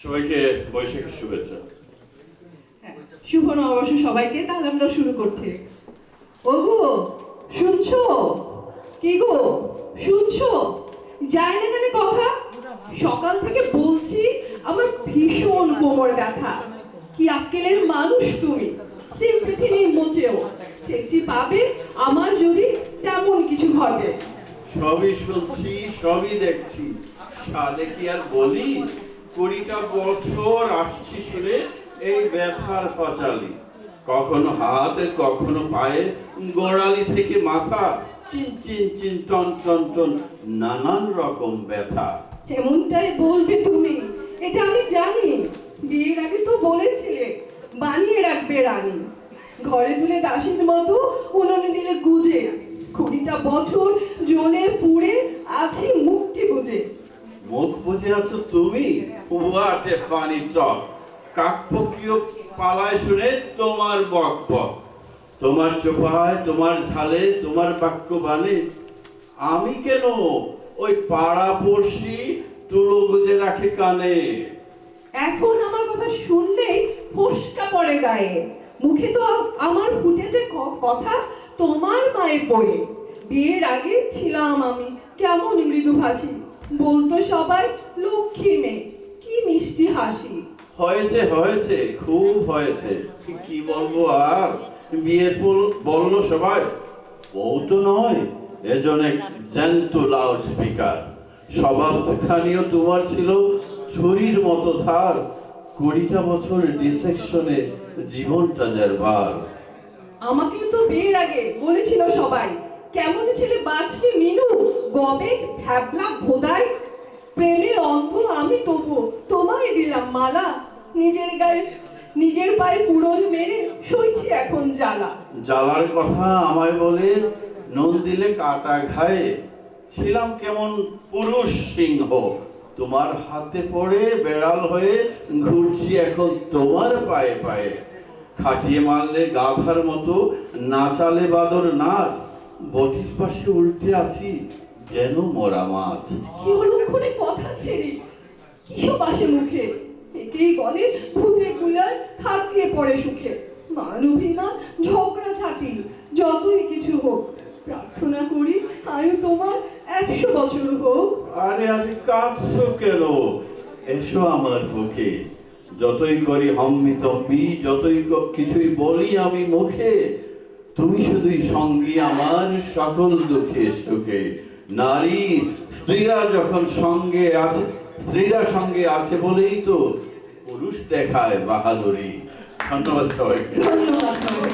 সবাইকে বৈশাখী শুভেচ্ছা। শুভ নববর্ষ সবাইকে তাহলে আমরা শুরু করছি। ওগো শুনছো? কি গো? শুনছো? যায় না কেন কথা? সকাল থেকে বলছি আমার ভীষণ কোমর ব্যথা। কি আক্কেলের মানুষ তুমি? সিম্পেথি নেই মোচেও চেঁচি পাবে আমার যদি তেমন কিছু ঘটে। সবই শুনছি সবই দেখছি। সাদে কি আর বলি? কুড়িটা বছর আসছি শুনে এই ব্যথার পাঁচালি। কখনো হাতে, কখনো পায়ে, গোড়ালি থেকে মাথা, চিন চিন চিন, টন টন টন, নানান রকম ব্যথা। এমনটাই তুমি, এটা আমি জানি। বিয়ের আগে তো বলেছিলে, বানিয়ে রাখবে রানী। ঘরে তুলে দাসীর মতো উনুনে দিলে গুজে। কুড়িটা বছর জ্বলে পুড়ে আছি মুক্তি মুখ বুঝে আছো তুমি? আছে পানি টক কাকপক্ষীয় পালায় শুনে তোমার বক বক। তোমার চোপায় তোমার ঝালে তোমার বাক্য বানে আমি কেন ওই পাড়া পড়শি তুলো গুজে রাখে কানে? এখন আমার কথা শুনলেই ফসকা পড়ে গায়ে। মুখে তো আমার ফুটেছে কথা তোমার মায়ের বয়ে বিয়ের আগে ছিলাম আমি, কেমন মৃদুভাষী। বলতো সবাই লক্ষ্মী মেয়ে কি মিষ্টি হাসি। হয়েছে হয়েছে খুব হয়েছে। কি বলব আর? বিয়ের পর বলল সবাই বউ তো নয় এজনে জ্যান্ত লাউড স্পিকার। স্বভাবখানিও তোমার ছিল ছুরির মতো ধার। কুড়িটা বছর ডিসেকশনে জীবনটা যার ভার। আমাকে তো বিয়ের আগে বলেছিল সবাই কেমন ছেলে বাঁচবে মিনু? গবেট ভ্যাবলা ভোদাই। প্রেমের অন্ধ আমি তবু তোমায় দিলাম মালা। নিজের গায়ে, নিজের পায়ে কুড়োল মেরে সইছি এখন জ্বালা। জ্বালার কথা আমায় বলে নুন দিলে কাটা খায় ছিলাম কেমন পুরুষ সিংহ। তোমার হাতে পড়ে বেড়াল হয়ে ঘুরছি এখন তোমার পায়ে পায়ে। খাটিয়ে মারলে গাধার মতো নাচালে বাদর নাচ। বটির পাশে উল্টে আছি যেন মরা মাছ। কি হলো খুনে কথা ছেড়ে? কিসব আসে মুখে? একেই বলে ভূতে গুলার থাকলে পড়ে সুখে। মানবিমান ঝগড়া ছাতি যতই কিছু হোক। প্রার্থনা করি আয়ু তোমার একশো বছর হোক। আরে আরে কাঁদছো কেন? এসো আমার বুকে। যতই করি হম্মি তম্বি যতই কিছুই বলি আমি মুখে তুমি শুধুই সঙ্গী আমার সকল দুঃখে সুখে। নারী, স্ত্রীরা যখন সঙ্গে আছে, স্ত্রীরা সঙ্গে আছে বলেই তো পুরুষ দেখায় বাহাদুরি। ধন্যবাদ ধন্যবাদ